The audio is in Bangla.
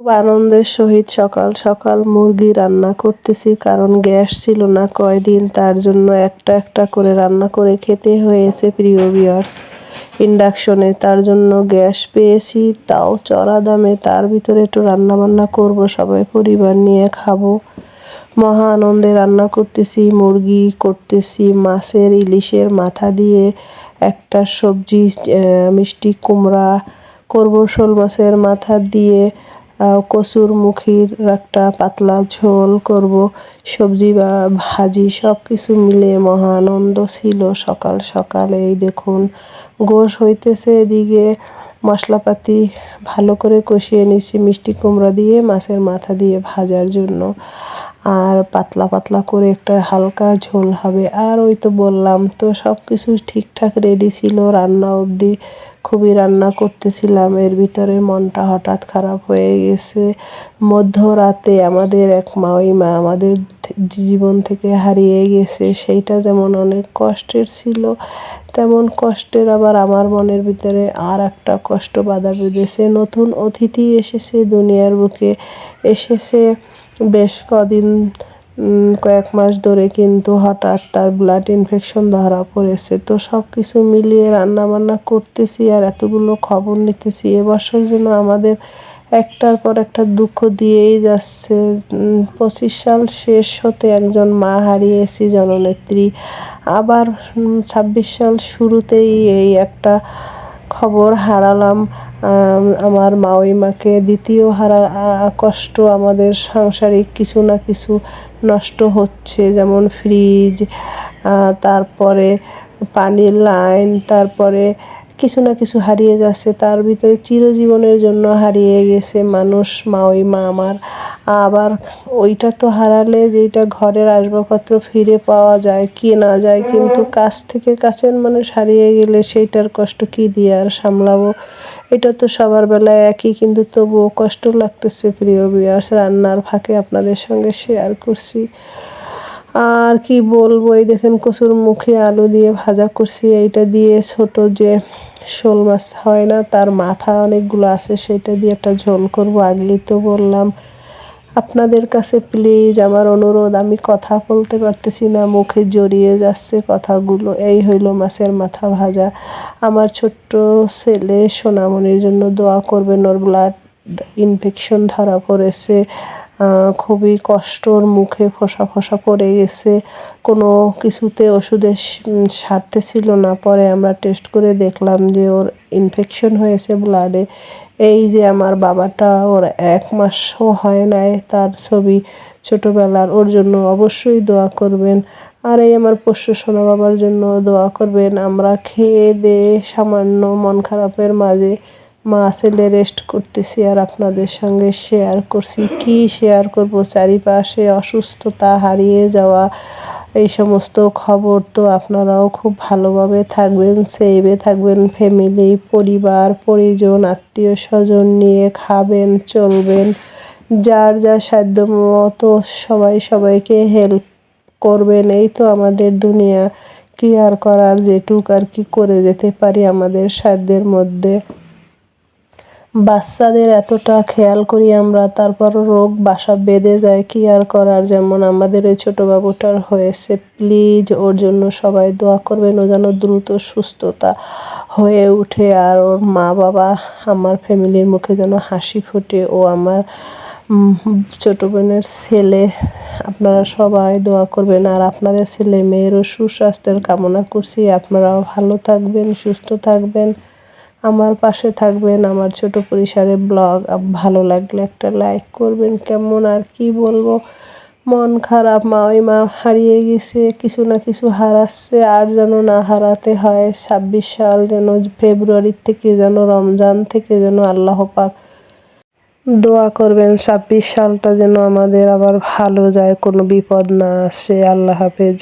খুব আনন্দের সহিত সকাল সকাল মুরগি রান্না করতেছি, কারণ গ্যাস ছিল না কয়দিন, তার জন্য একটা একটা করে রান্না করে খেতে হয়েছে প্রিয় বিয়ার্স ইন্ডাকশনে তার জন্য গ্যাস পেয়েছি, তাও চড়া দামে, তার ভিতরে একটু রান্না বান্না করব, সবাই পরিবার নিয়ে খাব। মহা আনন্দে রান্না করতেছি, মুরগি করতেছি, মাছের ইলিশের মাথা দিয়ে একটা সবজি মিষ্টি কুমড়া করব, শোল মাছের মাথা দিয়ে কচুর মুখির একটা পাতলা ঝোল করব। সবজি বা ভাজি সব কিছু মিলে মহানন্দ ছিল সকাল সকালে। এই দেখুন, গোশ হইতেছে এদিকে। মশলাপাতি ভালো করে কষিয়ে নিচ্ছি মিষ্টি কুমড়া দিয়ে, মাছের মাথা দিয়ে ভাজার জন্য। আর পাতলা পাতলা করে একটা হালকা ঝোল হবে। আর ওই তো বললাম, তো সব কিছু ঠিকঠাক রেডি ছিল, রান্না অবধি খুবই রান্না করতেছিলাম। এর ভিতরে মনটা হঠাৎ খারাপ হয়ে গেছে। মধ্যরাতে আমাদের এক মাওই মা আমাদের জীবন থেকে হারিয়ে গেছে। সেইটা যেমন অনেক কষ্টের ছিল, তেমন কষ্টের আবার আমার মনের ভিতরে আর একটা কষ্ট বাধা বেঁধেছে। নতুন অতিথি এসেছে, দুনিয়ার বুকে এসেছে। বেশ কদিন কয়েক মাস ধরে কিন্তু হঠাৎ তার ব্লাড ইনফেকশন ধরা পড়েছে। তো সব কিছু মিলিয়ে রান্না বান্না করতেছি আর এতগুলো খবর নিতেছি। এবছর যেন আমাদের একটার পর একটা দুঃখ দিয়েই যাচ্ছে। পঁচিশ সাল শেষ হতে একজন মা হারিয়েছি জননেত্রী। আবার ছাব্বিশ সাল শুরুতেই এই একটা খবর হারালাম। আমার মাকে দ্বিতীয় হারা কষ্ট আমাদের সাংসারিক কিছু না কিছু নষ্ট হচ্ছে, যেমন ফ্রিজ তারপরে পানির লাইন তারপরে কিছু না কিছু হারিয়ে যাচ্ছে, তার ভিতরে চিরজীবনের জন্য হারিয়ে গেছে মানুষ মাওইমা মা আমার। আবার ওইটা তো হারালে যেটা ঘরের আসবাবপত্র ফিরে পাওয়া যায় কেনা যায়, কিন্তু কাছ থেকে কাছের মানুষ হারিয়ে গেলে সেইটার কষ্ট কী দিয়ে আর সামলাবো? এটা তো সবার বেলায় একই, কিন্তু তবুও কষ্ট লাগতেছে প্রিয় বিয়ার্স রান্নার ফাঁকে আপনাদের সঙ্গে শেয়ার করছি। আর কি বলব, এই দেখেন কচুর মুখে আলু দিয়ে ভাজা করছি, এইটা দিয়ে ছোট যে শোল মাছ হয় না, তার মাথা অনেকগুলো আছে, সেটা দিয়ে একটা ঝোল করব আগলেই তো বললাম। আপনাদের কাছে প্লিজ আমার অনুরোধ, আমি কথা বলতে পারতেছি না, মুখে জড়িয়ে যাচ্ছে কথাগুলো। এই হইল মাছের মাথা ভাজা। আমার ছোট্ট ছেলে সোনামনির জন্য দোয়া করবেন, ওর ব্লাড ইনফেকশন ধরা পড়েছে। খুবই কষ্টর মুখে ফোসা ফোসা পড়ে গেছে। কোনো কিছুতে ওষুধের সারতে ছিল না। পরে আমরা টেস্ট করে দেখলাম যে ওর ইনফেকশন হয়েছে ব্লাডে এই যে আমার বাবাটা, ওর এক মাসও হয় নাই তার ছবি ছোটোবেলার। ওর জন্য অবশ্যই দোয়া করবেন। আর এই আমার পোষ্য সোনা বাবার জন্য দোয়া করবেন। আমরা খেয়ে দিয়ে সামান্য মন খারাপের মাঝে। মা ছেলে রেস্ট করতেছি আর আপনাদের সঙ্গে শেয়ার করছি। কি শেয়ার করব? চারিপাশে অসুস্থতা হারিয়ে যাওয়া, এই সমস্ত খবর তো আপনারাও খুব ভালোভাবে থাকবেন সেভে থাকবেন। ফ্যামিলি পরিবার, পরিজন, আত্মীয় স্বজন নিয়ে খাবেন, চলবেন। যার যা সাধ্য মতো সবাই সবাইকে হেল্প করবেন। এই তো আমাদের দুনিয়া। কি আর করার? যেটুক আর কি করে যেতে পারি আমাদের সাধ্যের মধ্যে। বাচ্চাদের এতটা খেয়াল করি আমরা তারপর রোগ বাসা বেঁধে যায়, কি আর করার? যেমন আমাদের ওই ছোটো বাবুটার হয়েছে, প্লিজ ওর জন্য সবাই দোয়া করবেন, ও যেন দ্রুত সুস্থতা হয়ে উঠে, আর ওর মা বাবা আমার ফ্যামিলির মুখে যেন হাসি ফোটে, ও আমার ছোটো বোনের ছেলে, আপনারা সবাই দোয়া করবেন, আর আপনাদের ছেলে মেয়েরও সুস্বাস্থ্যের কামনা করছি, আপনারাও ভালো থাকবেন, সুস্থ থাকবেন। আমার পাশে থাকবেন, আমার ছোট পরিসরে ব্লগ ভালো লাগলে একটা লাইক করবেন। কেমন আর কি বলব? মন খারাপ, মা ওই মা হারিয়ে গেছে, কিছু না কিছু হারাচ্ছে, আর যেন না হারাতে হয়। ছাব্বিশ সাল যেন ফেব্রুয়ারির থেকে যেন, রমজান থেকে যেন আল্লাহ পাক দোয়া করবেন, ছাব্বিশ সালটা যেন আমাদের আবার ভালো যায়, কোনো বিপদ না আসে। আল্লাহ হাফেজ।